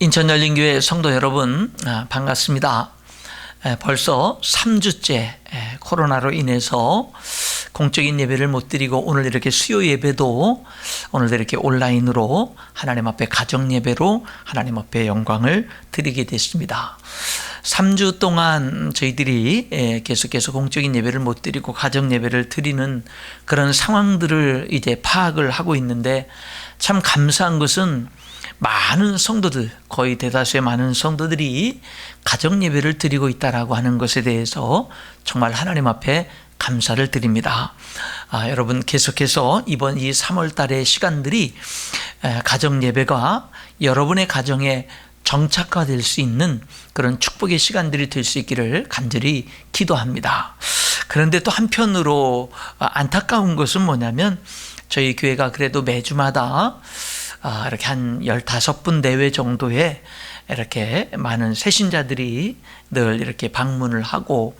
인천열린교회 성도 여러분 아, 반갑습니다. 에, 벌써 3주째 에, 코로나로 인해서 공적인 예배를 못 드리고 오늘 이렇게 수요 예배도 오늘도 이렇게 온라인으로 하나님 앞에 가정 예배로 하나님 앞에 영광을 드리게 됐습니다. 3주 동안 저희들이 에, 계속해서 공적인 예배를 못 드리고 가정 예배를 드리는 그런 상황들을 이제 파악을 하고 있는데 참 감사한 것은 많은 성도들, 거의 대다수의 많은 성도들이 가정 예배를 드리고 있다라고 하는 것에 대해서 정말 하나님 앞에 감사를 드립니다. 아, 여러분 계속해서 이번 이 3월 달의 시간들이 에, 가정 예배가 여러분의 가정에 정착화될 수 있는 그런 축복의 시간들이 될 수 있기를 간절히 기도합니다. 그런데 또 한편으로 아, 안타까운 것은 뭐냐면 저희 교회가 그래도 매주마다 아, 이렇게 한 15분 내외 정도의 이렇게 많은 새신자들이 늘 이렇게 방문을 하고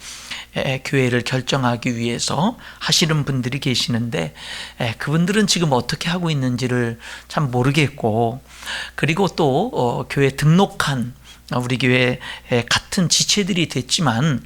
에, 교회를 결정하기 위해서 하시는 분들이 계시는데 에, 그분들은 지금 어떻게 하고 있는지를 참 모르겠고 그리고 또 어, 교회 등록한 우리 교회 같은 지체들이 됐지만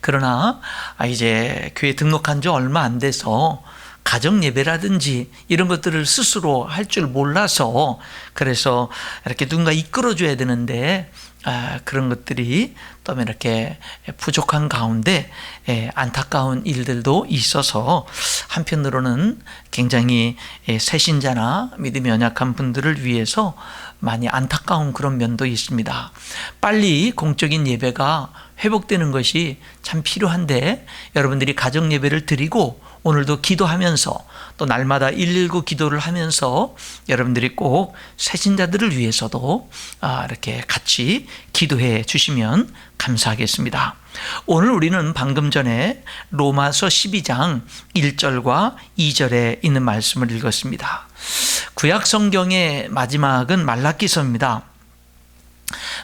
그러나 아, 이제 교회 등록한 지 얼마 안 돼서 가정 예배라든지 이런 것들을 스스로 할 줄 몰라서 그래서 이렇게 누군가 이끌어줘야 되는데 아, 그런 것들이 또 이렇게 부족한 가운데 예, 안타까운 일들도 있어서 한편으로는 굉장히 예, 새신자나 믿음이 연약한 분들을 위해서 많이 안타까운 그런 면도 있습니다. 빨리 공적인 예배가 회복되는 것이 참 필요한데 여러분들이 가정 예배를 드리고 오늘도 기도하면서 또 날마다 119 기도를 하면서 여러분들이 꼭 새신자들을 위해서도 아, 이렇게 같이 기도해 주시면 감사하겠습니다. 오늘 우리는 방금 전에 로마서 12장 1절과 2절에 있는 말씀을 읽었습니다. 구약 성경의 마지막은 말라기서입니다.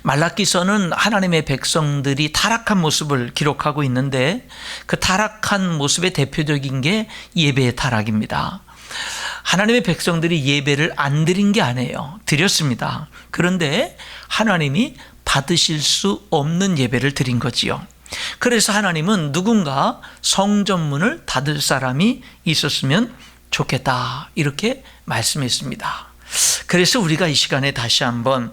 말라기서는 하나님의 백성들이 타락한 모습을 기록하고 있는데 그 타락한 모습의 대표적인 게 예배의 타락입니다. 하나님의 백성들이 예배를 안 드린 게 아니에요. 드렸습니다. 그런데 하나님이 받으실 수 없는 예배를 드린 거지요. 그래서 하나님은 누군가 성전문을 닫을 사람이 있었으면 좋겠다. 이렇게 말씀했습니다. 그래서 우리가 이 시간에 다시 한번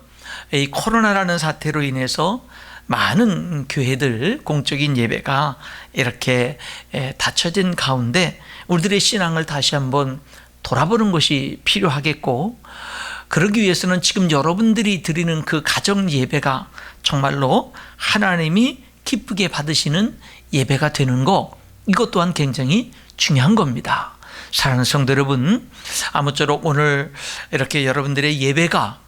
이 코로나라는 사태로 인해서 많은 교회들 공적인 예배가 이렇게 닫혀진 가운데 우리들의 신앙을 다시 한번 돌아보는 것이 필요하겠고 그러기 위해서는 지금 여러분들이 드리는 그 가정 예배가 정말로 하나님이 기쁘게 받으시는 예배가 되는 거 이것 또한 굉장히 중요한 겁니다. 사랑하는 성도 여러분, 아무쪼록 오늘 이렇게 여러분들의 예배가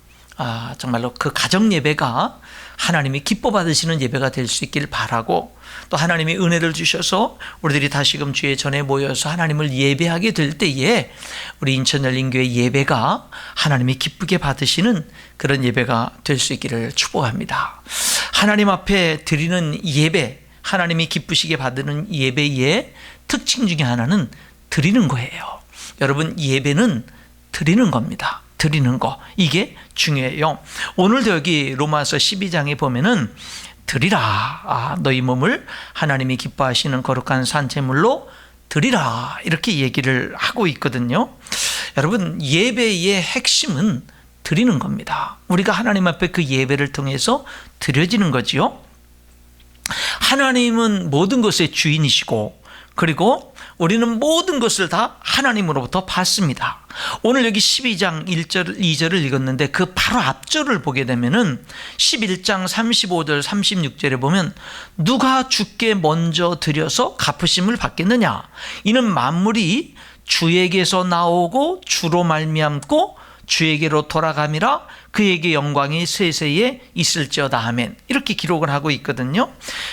아, 정말로 그 가정 예배가 하나님이 기뻐 받으시는 예배가 될 수 있길 바라고 또 하나님이 은혜를 주셔서 우리들이 다시금 주의 전에 모여서 하나님을 예배하게 될 때에 우리 인천 열린교회 예배가 하나님이 기쁘게 받으시는 그런 예배가 될 수 있기를 축복합니다. 하나님 앞에 드리는 예배, 하나님이 기쁘시게 받는 예배의 특징 중에 하나는 드리는 거예요. 여러분 예배는 드리는 겁니다. 드리는 거 이게 중요해요. 오늘도 여기 로마서 12장에 보면은 드리라 아, 너희 몸을 하나님이 기뻐하시는 거룩한 산채물로 드리라 이렇게 얘기를 하고 있거든요. 여러분 예배의 핵심은 드리는 겁니다. 우리가 하나님 앞에 그 예배를 통해서 드려지는 거지요. 하나님은 모든 것의 주인이시고 그리고 우리는 모든 것을 다 하나님으로부터 받습니다. 오늘 여기 12장 1절, 2절을 읽었는데 그 바로 앞절을 보게 되면은 11장 35절, 36절에 보면 누가 주께 먼저 드려서 갚으심을 받겠느냐? 이는 만물이 주에게서 나오고 주로 말미암고 주에게로 돌아감이라 그에게 영광이 세세에 있을지어다 하멘 이렇게 기록을 하고 있거든요.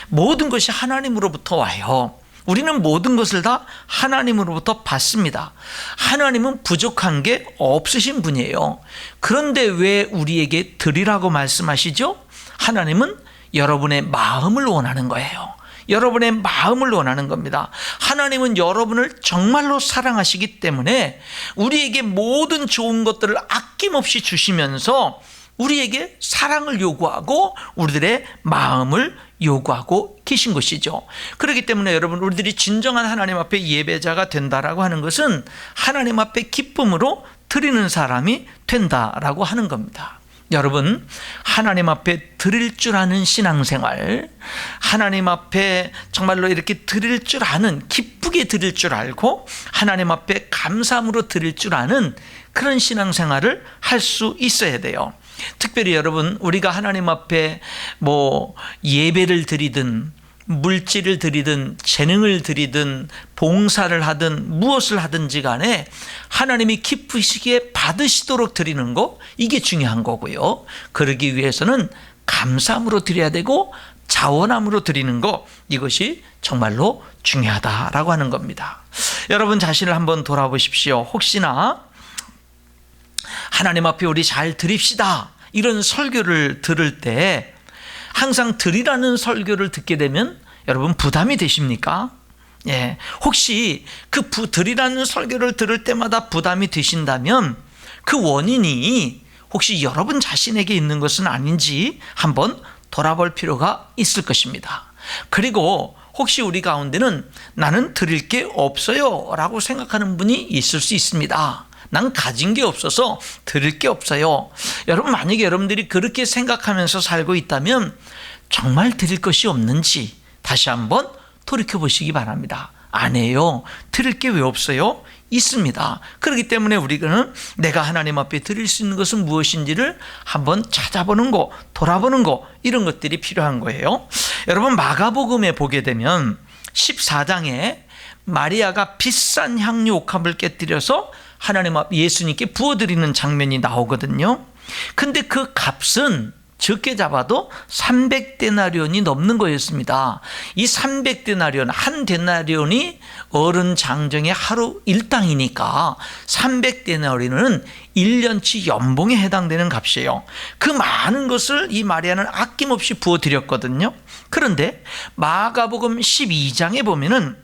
모든 것이 하나님으로부터 와요. 우리는 모든 것을 다 하나님으로부터 받습니다. 하나님은 부족한 게 없으신 분이에요. 그런데 왜 우리에게 드리라고 말씀하시죠? 하나님은 여러분의 마음을 원하는 거예요. 여러분의 마음을 원하는 겁니다. 하나님은 여러분을 정말로 사랑하시기 때문에 우리에게 모든 좋은 것들을 아낌없이 주시면서 우리에게 사랑을 요구하고 우리들의 마음을 요구하고 계신 것이죠. 그렇기 때문에 여러분 우리들이 진정한 하나님 앞에 예배자가 된다라고 하는 것은 하나님 앞에 기쁨으로 드리는 사람이 된다라고 하는 겁니다. 여러분, 하나님 앞에 드릴 줄 아는 신앙생활, 하나님 앞에 정말로 이렇게 드릴 줄 아는, 기쁘게 드릴 줄 알고, 하나님 앞에 감사함으로 드릴 줄 아는 그런 신앙생활을 할 수 있어야 돼요. 특별히 여러분, 우리가 하나님 앞에 뭐 예배를 드리든, 물질을 드리든 재능을 드리든 봉사를 하든 무엇을 하든지 간에 하나님이 기쁘시기에 받으시도록 드리는 거 이게 중요한 거고요. 그러기 위해서는 감사함으로 드려야 되고 자원함으로 드리는 거 이것이 정말로 중요하다라고 하는 겁니다. 여러분 자신을 한번 돌아보십시오. 혹시나 하나님 앞에 우리 잘 드립시다. 이런 설교를 들을 때 항상 드리라는 설교를 듣게 되면 여러분 부담이 되십니까? 예. 혹시 그 부, 드리라는 설교를 들을 때마다 부담이 되신다면 그 원인이 혹시 여러분 자신에게 있는 것은 아닌지 한번 돌아볼 필요가 있을 것입니다. 그리고 혹시 우리 가운데는 나는 드릴 게 없어요 라고 생각하는 분이 있을 수 있습니다. 난 가진 게 없어서 드릴 게 없어요. 여러분, 만약에 여러분들이 그렇게 생각하면서 살고 있다면 정말 드릴 것이 없는지 다시 한번 돌이켜 보시기 바랍니다. 아니에요. 드릴 게 왜 없어요? 있습니다. 그렇기 때문에 우리는 내가 하나님 앞에 드릴 수 있는 것은 무엇인지를 한번 찾아보는 거, 돌아보는 거, 이런 것들이 필요한 거예요. 여러분, 마가복음에 보게 되면 14장에 마리아가 비싼 향유 옥합을 깨뜨려서 하나님 앞 예수님께 부어드리는 장면이 나오거든요. 근데 그 값은 적게 잡아도 300데나리온이 넘는 거였습니다. 이 300데나리온, 한 데나리온이 어른 장정의 하루 일당이니까 300데나리온은 1년치 연봉에 해당되는 값이에요. 그 많은 것을 이 마리아는 아낌없이 부어 드렸거든요. 그런데 마가복음 12장에 보면은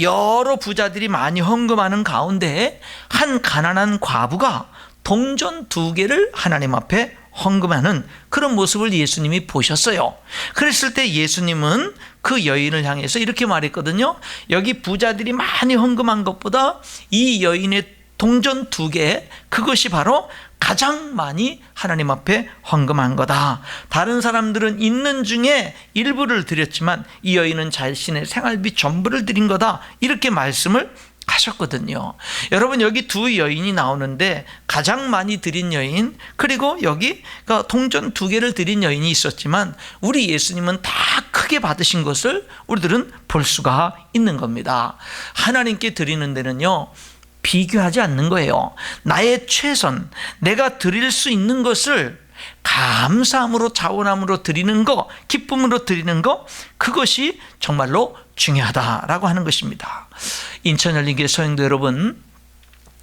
여러 부자들이 많이 헌금하는 가운데 한 가난한 과부가 동전 두 개를 하나님 앞에 헌금하는 그런 모습을 예수님이 보셨어요. 그랬을 때 예수님은 그 여인을 향해서 이렇게 말했거든요. 여기 부자들이 많이 헌금한 것보다 이 여인의 동전 두 개, 그것이 바로 가장 많이 하나님 앞에 헌금한 거다. 다른 사람들은 있는 중에 일부를 드렸지만 이 여인은 자신의 생활비 전부를 드린 거다. 이렇게 말씀을 하셨거든요. 여러분 여기 두 여인이 나오는데 가장 많이 드린 여인 그리고 여기 그러니까 동전 두 개를 드린 여인이 있었지만 우리 예수님은 다 크게 받으신 것을 우리들은 볼 수가 있는 겁니다. 하나님께 드리는 데는요. 비교하지 않는 거예요. 나의 최선, 내가 드릴 수 있는 것을 감사함으로 자원함으로 드리는 거, 기쁨으로 드리는 거, 그것이 정말로 중요하다라고 하는 것입니다. 인천열린교회 소행도 여러분,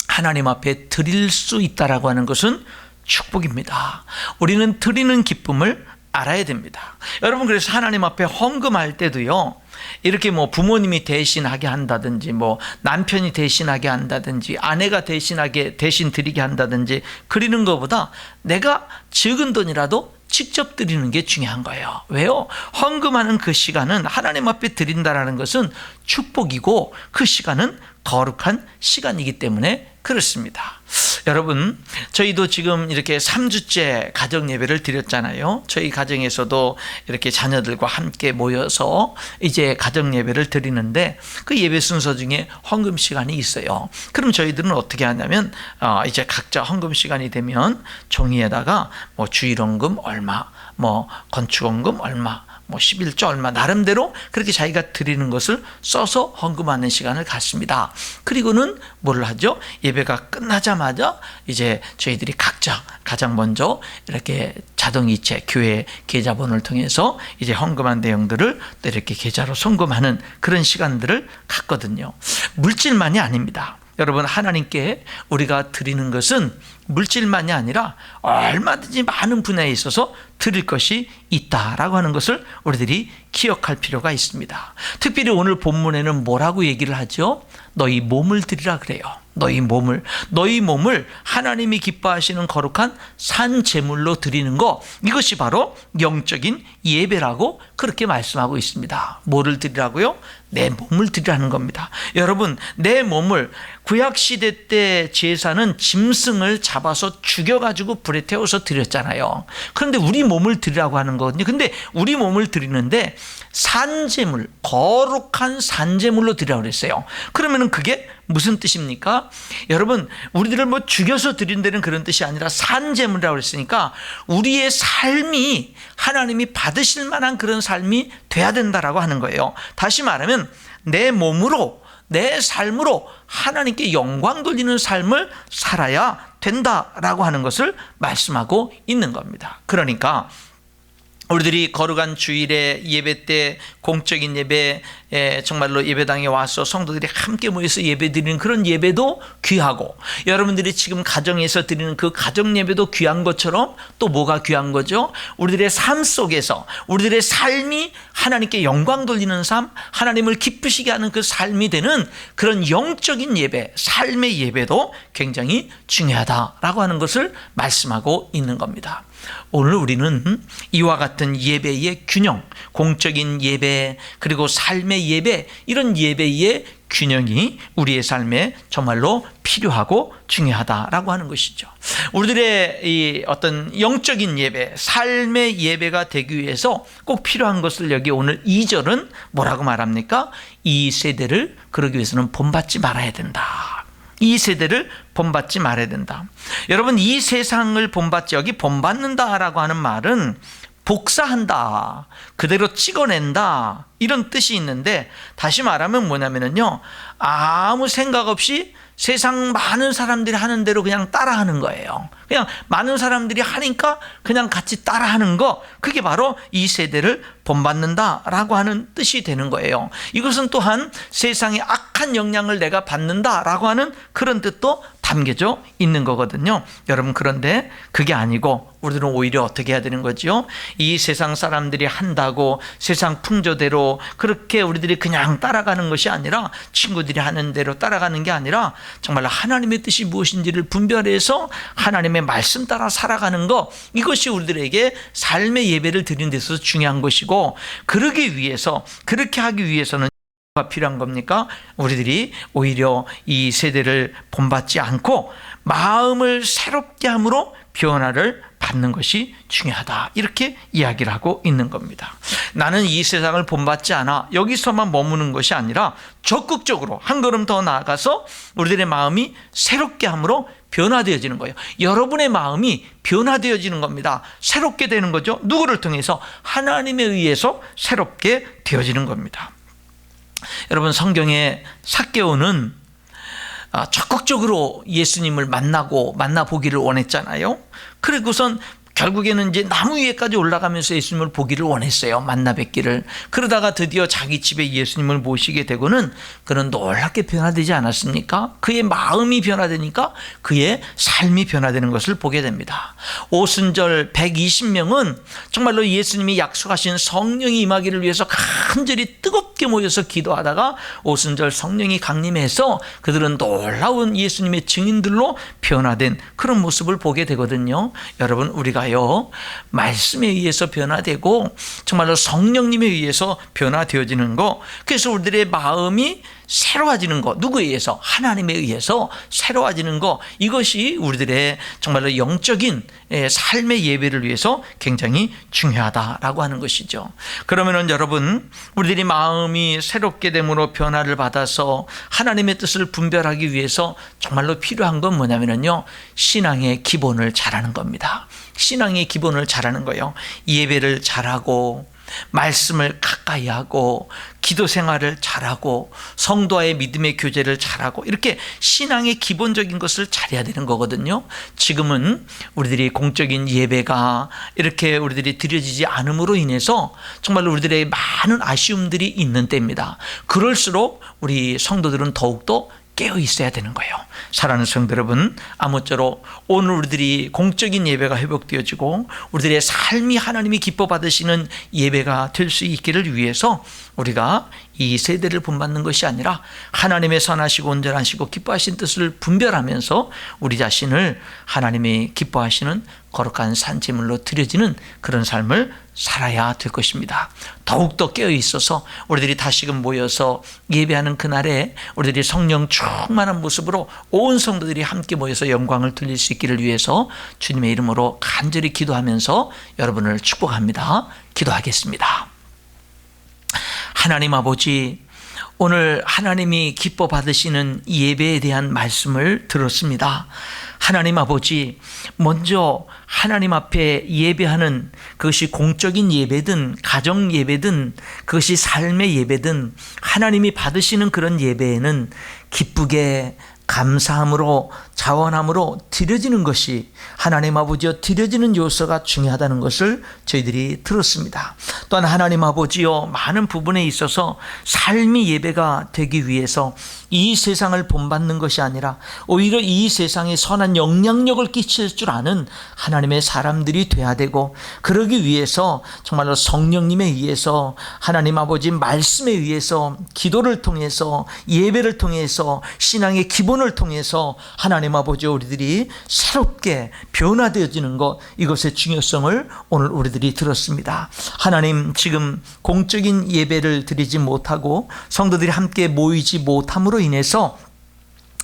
하나님 앞에 드릴 수 있다라고 하는 것은 축복입니다. 우리는 드리는 기쁨을 알아야 됩니다. 여러분 그래서 하나님 앞에 헌금할 때도요. 이렇게 뭐 부모님이 대신하게 한다든지 뭐 남편이 대신하게 한다든지 아내가 대신하게 대신 드리게 한다든지 그리는 것보다 내가 적은 돈이라도 직접 드리는 게 중요한 거예요. 왜요? 헌금하는 그 시간은 하나님 앞에 드린다라는 것은 축복이고 그 시간은 거룩한 시간이기 때문에 그렇습니다. 여러분, 저희도 지금 이렇게 3주째 가정 예배를 드렸잖아요. 저희 가정에서도 이렇게 자녀들과 함께 모여서 이제 가정 예배를 드리는데 그 예배 순서 중에 헌금 시간이 있어요. 그럼 저희들은 어떻게 하냐면 어 이제 각자 헌금 시간이 되면 종이에다가 뭐 주일 헌금 얼마, 뭐 건축 헌금 얼마, 뭐 11조 얼마 나름대로 그렇게 자기가 드리는 것을 써서 헌금하는 시간을 갖습니다. 그리고는 뭘 하죠? 예배가 끝나자마자 이제 저희들이 각자 가장 먼저 이렇게 자동이체 교회 계좌번호를 통해서 이제 헌금한 내용들을 또 이렇게 계좌로 송금하는 그런 시간들을 갖거든요. 물질만이 아닙니다. 여러분 하나님께 우리가 드리는 것은 물질만이 아니라 얼마든지 많은 분야에 있어서 드릴 것이 있다라고 하는 것을 우리들이 기억할 필요가 있습니다. 특별히 오늘 본문에는 뭐라고 얘기를 하죠? 너희 몸을 드리라 그래요. 너희 몸을 너희 몸을 하나님이 기뻐하시는 거룩한 산 제물로 드리는 거 이것이 바로 영적인 예배라고 그렇게 말씀하고 있습니다. 뭐를 드리라고요? 내 몸을 드리라는 겁니다. 여러분, 내 몸을 구약 시대 때 제사는 짐승을 잡아서 죽여 가지고 불에 태워서 드렸잖아요. 그런데 우리 몸을 드리라고 하는 거거든요. 근데 우리 몸을 드리는데 산제물, 거룩한 산제물로 드리라고 그랬어요. 그러면은 그게 무슨 뜻입니까? 여러분, 우리들을 뭐 죽여서 드린 다는 그런 뜻이 아니라 산제물이라고 그랬으니까 우리의 삶이 하나님이 받으실 만한 그런 삶이 돼야 된다라고 하는 거예요. 다시 말하면 내 몸으로 내 삶으로 하나님께 영광 돌리는 삶을 살아야 된다라고 하는 것을 말씀하고 있는 겁니다. 그러니까 우리들이 거룩한 주일에 예배 때 공적인 예배 정말로 예배당에 와서 성도들이 함께 모여서 예배 드리는 그런 예배도 귀하고 여러분들이 지금 가정에서 드리는 그 가정 예배도 귀한 것처럼 또 뭐가 귀한 거죠? 우리들의 삶 속에서 우리들의 삶이 하나님께 영광 돌리는 삶, 하나님을 기쁘시게 하는 그 삶이 되는 그런 영적인 예배, 삶의 예배도 굉장히 중요하다라고 하는 것을 말씀하고 있는 겁니다. 오늘 우리는 이와 같은 예배의 균형, 공적인 예배, 그리고 삶의 예배, 이런 예배의 균형이 우리의 삶에 정말로 필요하고 중요하다라고 하는 것이죠. 우리들의 이 어떤 영적인 예배, 삶의 예배가 되기 위해서 꼭 필요한 것을 여기 오늘 2절은 뭐라고 말합니까? 이 세대를 그러기 위해서는 본받지 말아야 된다. 이 세대를 본받지 말아야 된다. 여러분 이 세상을 본받지 여기 본받는다라고 하는 말은 복사한다. 그대로 찍어낸다. 이런 뜻이 있는데 다시 말하면 뭐냐면요. 아무 생각 없이 세상 많은 사람들이 하는 대로 그냥 따라하는 거예요. 그냥 많은 사람들이 하니까 그냥 같이 따라하는 거. 그게 바로 이 세대를 본받는다라고 하는 뜻이 되는 거예요. 이것은 또한 세상의 악한 영향을 내가 받는다라고 하는 그런 뜻도 담겨져 있는 거거든요. 여러분 그런데 그게 아니고 우리들은 오히려 어떻게 해야 되는 거지요? 이 세상 사람들이 한다고 세상 풍조대로 그렇게 우리들이 그냥 따라가는 것이 아니라 친구들이 하는 대로 따라가는 게 아니라 정말 하나님의 뜻이 무엇인지를 분별해서 하나님의 말씀 따라 살아가는 것 이것이 우리들에게 삶의 예배를 드리는 데서 중요한 것이고 그러기 위해서 그렇게 하기 위해서는 가 필요한 겁니까? 우리들이 오히려 이 세대를 본받지 않고 마음을 새롭게 함으로 변화를 받는 것이 중요하다. 이렇게 이야기를 하고 있는 겁니다. 나는 이 세상을 본받지 않아. 여기서만 머무는 것이 아니라 적극적으로 한 걸음 더 나아가서 우리들의 마음이 새롭게 함으로 변화되어지는 거예요. 여러분의 마음이 변화되어지는 겁니다. 새롭게 되는 거죠. 누구를 통해서? 하나님에 의해서 새롭게 되어지는 겁니다. 여러분 성경에 사개오는 아, 적극적으로 예수님을 만나고 만나보기를 원했잖아요. 그리고선 결국에는 이제 나무 위에까지 올라가면서 예수님을 보기를 원했어요. 만나 뵙기를. 그러다가 드디어 자기 집에 예수님을 모시게 되고는 그는 놀랍게 변화되지 않았습니까? 그의 마음이 변화되니까 그의 삶이 변화되는 것을 보게 됩니다. 오순절 120명은 정말로 예수님이 약속하신 성령이 임하기를 위해서 간절히 뜨겁게 모여서 기도하다가 오순절 성령이 강림해서 그들은 놀라운 예수님의 증인들로 변화된 그런 모습을 보게 되거든요. 여러분, 우리가 변화요. 말씀에 의해서 변화되고 정말로 성령님에 의해서 변화되어지는 거. 그래서 우리들의 마음이 새로워지는 것 누구에 의해서 하나님에 의해서 새로워지는 것 이것이 우리들의 정말로 영적인 예, 삶의 예배를 위해서 굉장히 중요하다라고 하는 것이죠. 그러면은 여러분 우리들이 마음이 새롭게 됨으로 변화를 받아서 하나님의 뜻을 분별하기 위해서 정말로 필요한 건 뭐냐면요 신앙의 기본을 잘하는 겁니다. 신앙의 기본을 잘하는 거예요. 예배를 잘하고 말씀을 가까이 하고 기도 생활을 잘하고 성도와의 믿음의 교제를 잘하고 이렇게 신앙의 기본적인 것을 잘해야 되는 거거든요. 지금은 우리들이 공적인 예배가 이렇게 우리들이 드려지지 않음으로 인해서 정말 우리들의 많은 아쉬움들이 있는 때입니다. 그럴수록 우리 성도들은 더욱더 깨어 있어야 되는 거예요. 사랑하는 성도 여러분, 아무쪼록 오늘 우리들이 공적인 예배가 회복되어지고 우리들의 삶이 하나님이 기뻐 받으시는 예배가 될 수 있기를 위해서 우리가 이 세대를 본받는 것이 아니라 하나님의 선하시고 온전하시고 기뻐하신 뜻을 분별하면서 우리 자신을 하나님의 기뻐하시는 거룩한 산재물로 드려지는 그런 삶을 살아야 될 것입니다. 더욱더 깨어 있어서 우리들이 다시금 모여서 예배하는 그날에 우리들이 성령 충만한 모습으로 온 성도들이 함께 모여서 영광을 돌릴 수 있기를 위해서 주님의 이름으로 간절히 기도하면서 여러분을 축복합니다. 기도하겠습니다. 하나님 아버지, 오늘 하나님이 기뻐 받으시는 예배에 대한 말씀을 들었습니다. 하나님 아버지, 먼저 하나님 앞에 예배하는 그것이 공적인 예배든 가정 예배든 그것이 삶의 예배든 하나님이 받으시는 그런 예배에는 기쁘게 감사함으로 자원함으로 드려지는 것이 하나님 아버지여 드려지는 요소가 중요하다는 것을 저희들이 들었습니다. 또한 하나님 아버지여 많은 부분에 있어서 삶이 예배가 되기 위해서 이 세상을 본받는 것이 아니라 오히려 이 세상에 선한 영향력을 끼칠 줄 아는 하나님의 사람들이 돼야 되고 그러기 위해서 정말로 성령님에 의해서 하나님 아버지 말씀에 의해서 기도를 통해서 예배를 통해서 신앙의 기본을 통해서 하나님 아버지 우리들이 새롭게 변화되어지는 것 이것의 중요성을 오늘 우리들이 들었습니다. 하나님 지금 공적인 예배를 드리지 못하고 성도들이 함께 모이지 못함으로 인해서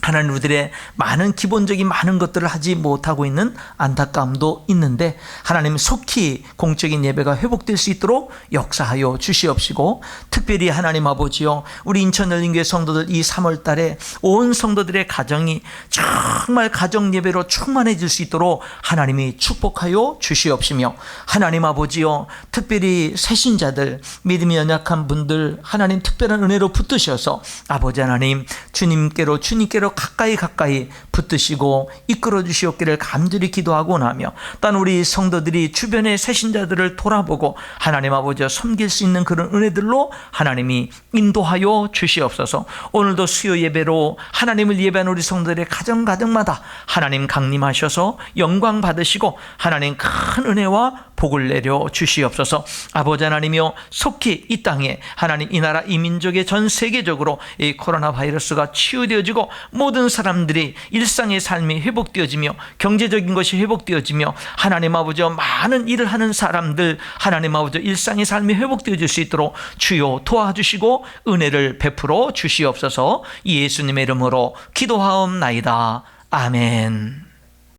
하나님 우리들의 많은 기본적인 많은 것들을 하지 못하고 있는 안타까움도 있는데 하나님 속히 공적인 예배가 회복될 수 있도록 역사하여 주시옵시고 특별히 하나님 아버지요 우리 인천 열린교회 성도들 이 3월 달에 온 성도들의 가정이 정말 가정 예배로 충만해질 수 있도록 하나님이 축복하여 주시옵시며 하나님 아버지요 특별히 새신자들 믿음이 연약한 분들 하나님 특별한 은혜로 붙드셔서 아버지 하나님 주님께로 주님께로 가까이 가까이 붙드시고 이끌어 주시옵기를 간절히 기도하고 나며 또한 우리 성도들이 주변의 새신자들을 돌아보고 하나님 아버지와 섬길 수 있는 그런 은혜들로 하나님이 인도하여 주시옵소서. 오늘도 수요 예배로 하나님을 예배하는 우리 성도들의 가정 가정마다 하나님 강림하셔서 영광 받으시고 하나님 큰 은혜와 복을 내려 주시옵소서 아버지 하나님이여 속히 이 땅에 하나님 이 나라 이 민족의 전 세계적으로 이 코로나 바이러스가 치유되어지고 모든 사람들이 일상의 삶이 회복되어지며 경제적인 것이 회복되어지며 하나님 아버지와 많은 일을 하는 사람들 하나님 아버지 일상의 삶이 회복되어질 수 있도록 주여 도와주시고 은혜를 베풀어 주시옵소서 예수님의 이름으로 기도하옵나이다. 아멘.